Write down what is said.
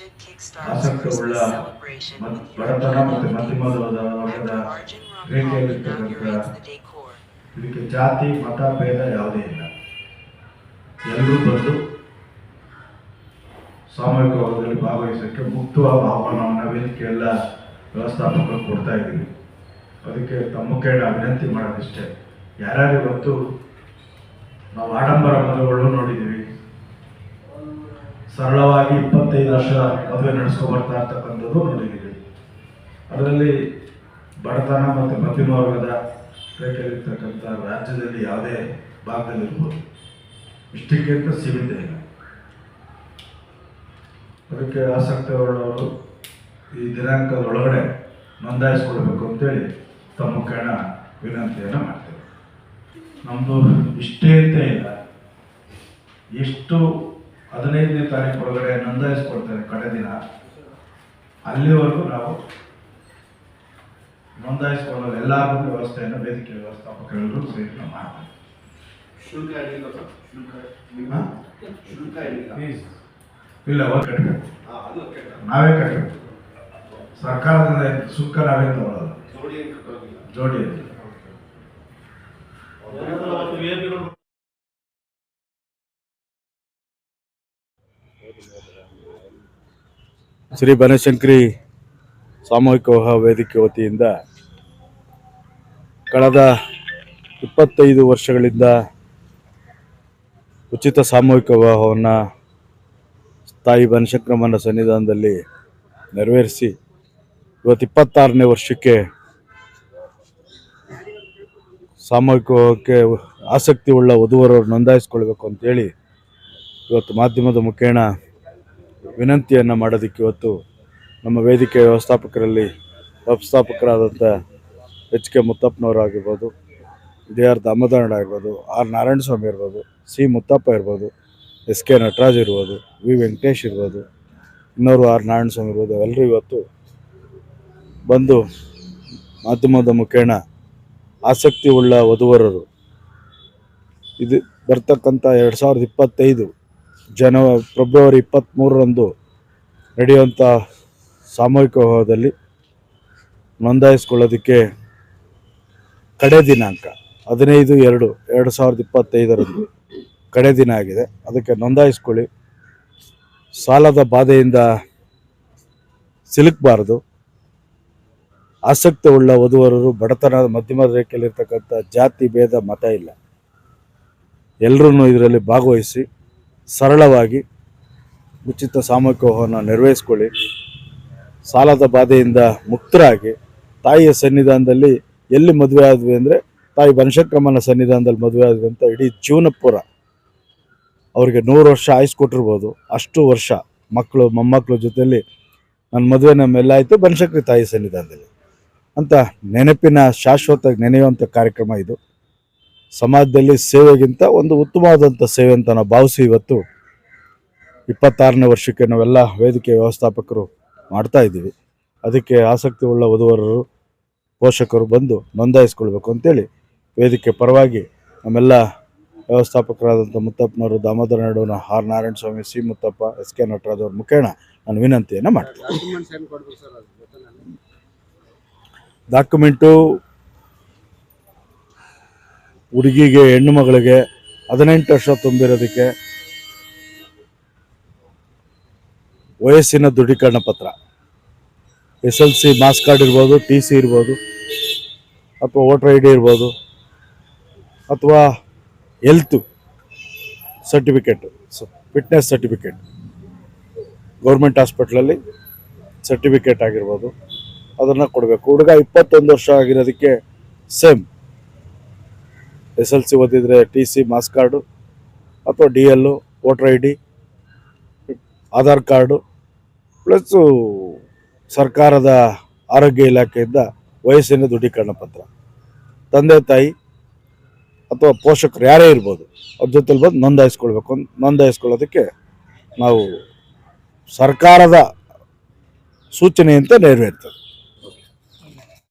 should kickstart ಆಸಕ್ತವುಳ್ಳ Christmas celebration ಮತ್- with your ಬಡತನ ಮತ್ತು fellow ಮಧ್ಯಮ people. ವರ್ಗದ After Arjun Rampal ರೇಖೆಯಲ್ಲಿರ್ತಕ್ಕಂಥ inaugurates the decor, ಇದಕ್ಕೆ ಜಾತಿ ಮತ ಭೇದ ಯಾವುದೇ ಇಲ್ಲ. ಎಲ್ಲರೂ ಬಂದು ಸಾಮೂಹಿಕ ವರ್ಗದಲ್ಲಿ ಭಾಗವಹಿಸೋಕ್ಕೆ ಮುಕ್ತವಾದ ಆಹ್ವಾನವನ್ನು ವೇದಿಕೆ ಎಲ್ಲ ವ್ಯವಸ್ಥಾಪಕರು ಕೊಡ್ತಾ ಇದ್ದೀವಿ. ಅದಕ್ಕೆ ತಮ್ಮ ಕೈಡ ವಿನಂತಿ ಮಾಡೋದಿಷ್ಟೇ. ಯಾರ್ಯಾರು ಇವತ್ತು ನಾವು ಆಡಂಬರ ಮದುವೆಗಳು ನೋಡಿದ್ದೀವಿ ಸರಳವಾಗಿ ಇಪ್ಪತ್ತೈದು ವರ್ಷ ಮದುವೆ ನಡೆಸ್ಕೊಬರ್ತಾ ಇರ್ತಕ್ಕಂಥದ್ದು ನೋಡಿದ್ದೀವಿ ಅದರಲ್ಲಿ ಬಡತನ ಮತ್ತು ಮಧ್ಯಮ ವರ್ಗದ ರೇಖೆಯಲ್ಲಿರ್ತಕ್ಕಂಥ ರಾಜ್ಯದಲ್ಲಿ ಯಾವುದೇ ಭಾಗದಲ್ಲಿರ್ಬೋದು. ಇಷ್ಟಕ್ಕಿಂತ ಸೀಮಿತ ಇಲ್ಲ. ಅದಕ್ಕೆ ಆಸಕ್ತಿ ಉಳ್ಳವರು ಈ ದಿನಾಂಕದ ಒಳಗಡೆ ನೋಂದಾಯಿಸ್ಕೊಳ್ಬೇಕು ಅಂತೇಳಿ ತಮ್ಮ ಕಣ ವಿನಂತಿಯನ್ನು ಮಾಡ್ತೇವೆ. ನಮ್ಮದು ಇಷ್ಟೇ ಅಂತ ಇಲ್ಲ. ಎಷ್ಟು ಹದಿನೈದನೇ ತಾರೀಕು ಒಳಗಡೆ ನೋಂದಾಯಿಸ್ಕೊಳ್ತಾರೆ ಕಡೆ ದಿನ. ಅಲ್ಲಿವರೆಗೂ ನಾವು ನೋಂದಾಯಿಸಿಕೊಳ್ಳಲು ಎಲ್ಲರಿಗೂ ವ್ಯವಸ್ಥೆಯನ್ನು ವೇದಿಕೆ ವ್ಯವಸ್ಥಾಪಕರೆಲ್ಲರೂ ಸೇರಿ ನಾವು ಮಾಡ್ತೇವೆ ಶುಲ್ಕ ಇಲ್ಲ ಅವ್ರು ಕಟ್ಟಬೇಕು ನಾವೇ ಕಟ್ಟಬೇಕು ಸರ್ಕಾರದಿಂದ ಸುಕ್ಕ ನಾವೇ ತಗೊಳ್ಳೋದು ಜೋಡಿ ಶ್ರೀ ಬನಶಂಕರಿ ಸಾಮೂಹಿಕ ವೇದಿಕೆ ವತಿಯಿಂದ ಕಳೆದ ಇಪ್ಪತ್ತೈದು ವರ್ಷಗಳಿಂದ ಉಚಿತ ಸಾಮೂಹಿಕ ವಿವಾಹವನ್ನು ತಾಯಿ ಬನಶಂಕರಮ್ಮನ ಸನ್ನಿಧಾನದಲ್ಲಿ ನೆರವೇರಿಸಿ ಇವತ್ತು ಇಪ್ಪತ್ತಾರನೇ ವರ್ಷಕ್ಕೆ ಸಾಮೂಹಿಕ ವಿವಾಹಕ್ಕೆ ಆಸಕ್ತಿ ಉಳ್ಳ ವಧುವರವ್ರು ನೋಂದಾಯಿಸ್ಕೊಳ್ಬೇಕು ಅಂತೇಳಿ ಇವತ್ತು ಮಾಧ್ಯಮದ ಮುಖೇಣ ವಿನಂತಿಯನ್ನು ಮಾಡೋದಕ್ಕೆ ಇವತ್ತು ನಮ್ಮ ವೇದಿಕೆ ವ್ಯವಸ್ಥಾಪಕರಲ್ಲಿ ವ್ಯವಸ್ಥಾಪಕರಾದಂಥ ಎಚ್ ಕೆ ಮುತ್ತಪ್ಪನವರಾಗಿರ್ಬೋದು, ಡಿ ಆರ್ ದಾಮೋದರಣ್ಣ ಆಗಿರ್ಬೋದು, ಆರ್ ನಾರಾಯಣಸ್ವಾಮಿ ಇರ್ಬೋದು, ಸಿ ಮುತ್ತಪ್ಪ ಇರ್ಬೋದು, ಎಸ್ ಕೆ ನಟರಾಜ್ ಇರ್ಬೋದು, ವಿ ವೆಂಕಟೇಶ್ ಇರ್ಬೋದು ಇನ್ನೋರು ಆರ್ ನಾರಾಯಣಸ್ವಾಮಿ ಇರ್ಬೋದು, ಎಲ್ಲರೂ ಇವತ್ತು ಬಂದು ಮಾಧ್ಯಮದ ಮುಖೇಣ ಆಸಕ್ತಿ ಉಳ್ಳ ವಧುವರರು. ಇದು ಬರ್ತಕ್ಕಂಥ ಎರಡು ಸಾವಿರದ ಇಪ್ಪತ್ತೈದು ಜನ ಫೆಬ್ರವರಿ ಇಪ್ಪತ್ತ್ಮೂರರಂದು ನಡೆಯುವಂಥ ಸಾಮೂಹಿಕ ವಿವಾಹದಲ್ಲಿ ನೋಂದಾಯಿಸ್ಕೊಳ್ಳೋದಕ್ಕೆ ಕಡೆ ದಿನಾಂಕ, ಹದಿನೈದು ಎರಡು ಎರಡು ಸಾವಿರದ ಇಪ್ಪತ್ತೈದರಂದು ಕಡೆ ದಿನ ಆಗಿದೆ. ಅದಕ್ಕೆ ನೋಂದಾಯಿಸ್ಕೊಳ್ಳಿ. ಸಾಲದ ಬಾಧೆಯಿಂದ ಸಿಲುಕಬಾರದು. ಆಸಕ್ತಿ ಉಳ್ಳ ವಧುವರರು ಬಡತನ ಮಧ್ಯಮ ರೇಖೆಯಲ್ಲಿರ್ತಕ್ಕಂಥ ಜಾತಿ, ಭೇದ, ಮತ ಇಲ್ಲ. ಎಲ್ಲರೂ ಇದರಲ್ಲಿ ಭಾಗವಹಿಸಿ ಸರಳವಾಗಿ ಉಚಿತ ಸಾಮೂಹಿಕ ವಿವಾಹವನ್ನು ನೆರವೇರಿಸ್ಕೊಳ್ಳಿ. ಸಾಲದ ಬಾಧೆಯಿಂದ ಮುಕ್ತರಾಗಿ ತಾಯಿಯ ಸನ್ನಿಧಾನದಲ್ಲಿ ಎಲ್ಲಿ ಮದುವೆ ಆದ್ವಿ ಅಂದರೆ ತಾಯಿ ವಂಶಕ್ರಮನ ಸನ್ನಿಧಾನದಲ್ಲಿ ಮದುವೆ ಆದ್ವಿ ಅಂತ ಇಡೀ ಜೀವನಪುರ ಅವರಿಗೆ ನೂರು ವರ್ಷ ಆಯಸ್ ಕೊಟ್ಟಿರ್ಬೋದು. ಅಷ್ಟು ವರ್ಷ ಮಕ್ಕಳು, ಮೊಮ್ಮಕ್ಕಳ ಜೊತೆಯಲ್ಲಿ ನನ್ನ ಮದುವೆ ನಮ್ಮೆಲ್ಲ ಆಯಿತು ಬನಶಂಕರಿ ತಾಯಿ ಸನ್ನಿಧಾನದಲ್ಲಿ ಅಂತ ನೆನಪಿನ ಶಾಶ್ವತ ನೆನೆಯುವಂಥ ಕಾರ್ಯಕ್ರಮ ಇದು. ಸಮಾಜದಲ್ಲಿ ಸೇವೆಗಿಂತ ಒಂದು ಉತ್ತಮವಾದಂಥ ಸೇವೆ ಅಂತ ನಾವು ಭಾವಿಸಿ ಇವತ್ತು. ಇಪ್ಪತ್ತಾರನೇ ವರ್ಷಕ್ಕೆ ನಾವೆಲ್ಲ ವೇದಿಕೆ ವ್ಯವಸ್ಥಾಪಕರು ಮಾಡ್ತಾ ಇದ್ದೀವಿ. ಅದಕ್ಕೆ ಆಸಕ್ತಿ ಉಳ್ಳ ವಧುವರರು ಪೋಷಕರು ಬಂದು ನೋಂದಾಯಿಸ್ಕೊಳ್ಬೇಕು ಅಂತೇಳಿ ವೇದಿಕೆ ಪರವಾಗಿ ನಮ್ಮೆಲ್ಲ ವ್ಯವಸ್ಥಾಪಕರಾದಂಥ ಮುತ್ತಪ್ಪನವರು ದಾಮೋದರ ನಡುವಿನ R Narayana Swamy C Muthappa S K Nataraj ಅವ್ರ ಮುಖೇಣ ನಾನು ವಿನಂತಿಯನ್ನು ಮಾಡ್ತೀನಿ. ಡಾಕ್ಯುಮೆಂಟು ಹುಡುಗಿಗೆ, ಹೆಣ್ಣು ಮಗಳಿಗೆ ಹದಿನೆಂಟು ವರ್ಷ ತುಂಬಿರೋದಕ್ಕೆ ವಯಸ್ಸಿನ ದೃಢೀಕರಣ ಪತ್ರ. S L C marks card ಇರ್ಬೋದು, ಟಿ ಸಿ ಇರ್ಬೋದು, ಅಥವಾ ವೋಟರ್ ಐ ಡಿ ಇರ್ಬೋದು, ಅಥವಾ health certificate fitness certificate. Government ಹಾಸ್ಪಿಟ್ಲಲ್ಲಿ ಸರ್ಟಿಫಿಕೇಟ್ ಆಗಿರ್ಬೋದು, ಅದನ್ನು ಕೊಡಬೇಕು. ಹುಡುಗ ಇಪ್ಪತ್ತೊಂದು ವರ್ಷ ಆಗಿರೋದಕ್ಕೆ ಸೇಮ್. ಎಸ್ ಎಲ್ ಸಿ ಓದಿದರೆ ಟಿ ಸಿ ಮಾಸ್ ಕಾರ್ಡು ಅಥವಾ D L voter I D, Aadhaar card, plus ಸರ್ಕಾರದ ಆರೋಗ್ಯ ಇಲಾಖೆಯಿಂದ ವಯಸ್ಸಿನ ದೃಢೀಕರಣ ಪತ್ರ. ತಂದೆ, ತಾಯಿ ಅಥವಾ ಪೋಷಕರು ಯಾರೇ ಇರ್ಬೋದು, ಅವ್ರ ಜೊತೆಲಿ ಬಂದು ನೋಂದಾಯಿಸ್ಕೊಳ್ಬೇಕು ಅಂತ ನೋಂದಾಯಿಸ್ಕೊಳ್ಳೋದಕ್ಕೆ ನಾವು ಸರ್ಕಾರದ ಸೂಚನೆಯಂತೆ ನೆರವೇರ್ತದೆ.